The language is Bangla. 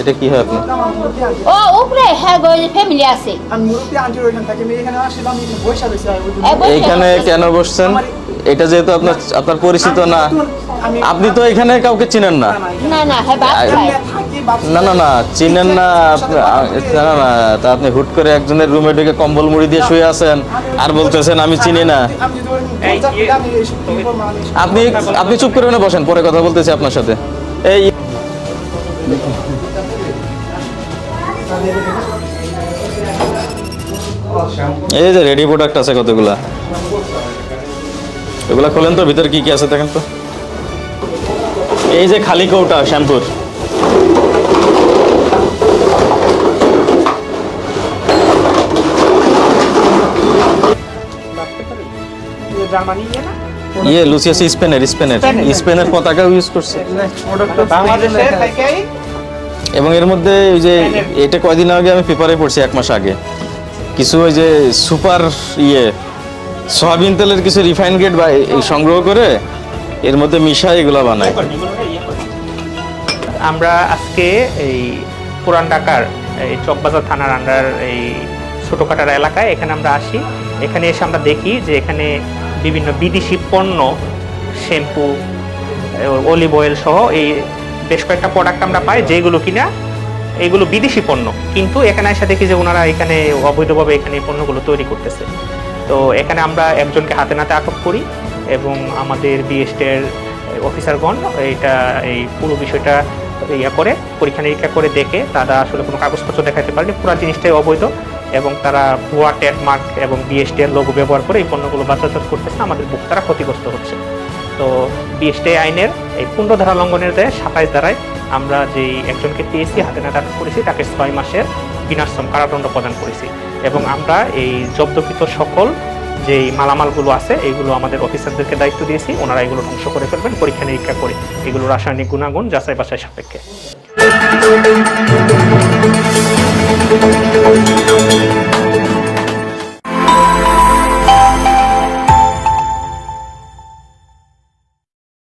এটা কি হয় আপনার? ও উপরে হ্যাঁ গো ফ্যামিলি আছে। আমি মুরব্বী আন্টির ওইখান থেকে আমি এখানে আসলাম এখানে বসে বসে এইখানে কেন বসছেন? এটা যেহেতু আপনার আপনার পরিচিত না। আপনি তো এখানে কাউকে চিনেন না। না না হ্যাঁ না না না চিনেন না আপনি না না তা আপনি হুট করে একজনের রুমে ঢুকে কম্বল মুড়ি দিয়ে শুয়ে আছেন আর বলতেছেন আমি চিনি না। আমি আমি আমি আপনি আপনি চুপ করে না বসেন পরে কথা বলতেছি আপনার সাথে। এই এই যে রেডি প্রোডাক্ট আছে কতগুলা? এগুলা খোলেন তো ভিতরে কি কি আছে দেখেন তো। এই যে খালি কৌটা শ্যাম্পুর। ইয়ে লুসিয়াস স্পেনের স্পেনের। স্পেনের। স্পেনের পতাকা ইউজ করছে। এবং এর মধ্যে ওই যে এটা কয়দিন আগে আমি পেপারে পড়ছি, এক মাস আগে। কিছু ওই যে সুপার ইয়ে সয়াবিন তেলের কিছু রিফাইন গ্রেড বা সংগ্রহ করে এর মধ্যে মিশাই এগুলো বানায়। আমরা আজকে এই পুরান ঢাকার এই চকবাজার থানার আন্ডার এই ছোটোখাটার এলাকায় এখানে আমরা আসি। এখানে এসে আমরা দেখি যে এখানে বিভিন্ন বিদেশি পণ্য, শ্যাম্পু অলিভ অয়েল সহ এই বেশ কয়েকটা প্রোডাক্ট আমরা পাই যেগুলো কিনা এইগুলো বিদেশি পণ্য। কিন্তু এখানে এসে দেখি যে ওনারা এখানে অবৈধভাবে এখানে পণ্যগুলো তৈরি করতেছে। তো এখানে আমরা একজনকে হাতে নাতে আটক করি এবং আমাদের বিএসটের অফিসারগণ এইটা এই পুরো বিষয়টা ইয়া করে, পরীক্ষা নিরীক্ষা করে দেখে তারা আসলে কোনো কাগজপত্র দেখাতে পারেনি, পুরো জিনিসটাই অবৈধ এবং তারা ভুয়া ট্যাগমার্ক এবং বিএসটি এর লোগো ব্যবহার করে এই পণ্যগুলো বাজারজাত করতেছে। আমাদের ভোক্তারা ক্ষতিগ্রস্ত হচ্ছে। তো বিএসটি আইনের এই পনেরো ধারা লঙ্ঘনের দেয় সাতাইশ ধারায় আমরা যেই একজনকে পেয়েছি, হাতে নাতে আটক করেছি, তাকে ছয় মাসের বিনাশ্রম কারাদণ্ড প্রদান করেছি। এবং আমরা এই জব্দকৃত সকল যেই মালামালগুলো আছে, এইগুলো আমাদের অফিসারদেরকে দায়িত্ব দিয়েছি, ওনারা এগুলো ধ্বংস করে ফেলবেন পরীক্ষা নিরীক্ষা করে। এগুলো রাসায়নিক গুণাগুণ যাচাই বাছাই সাপেক্ষে।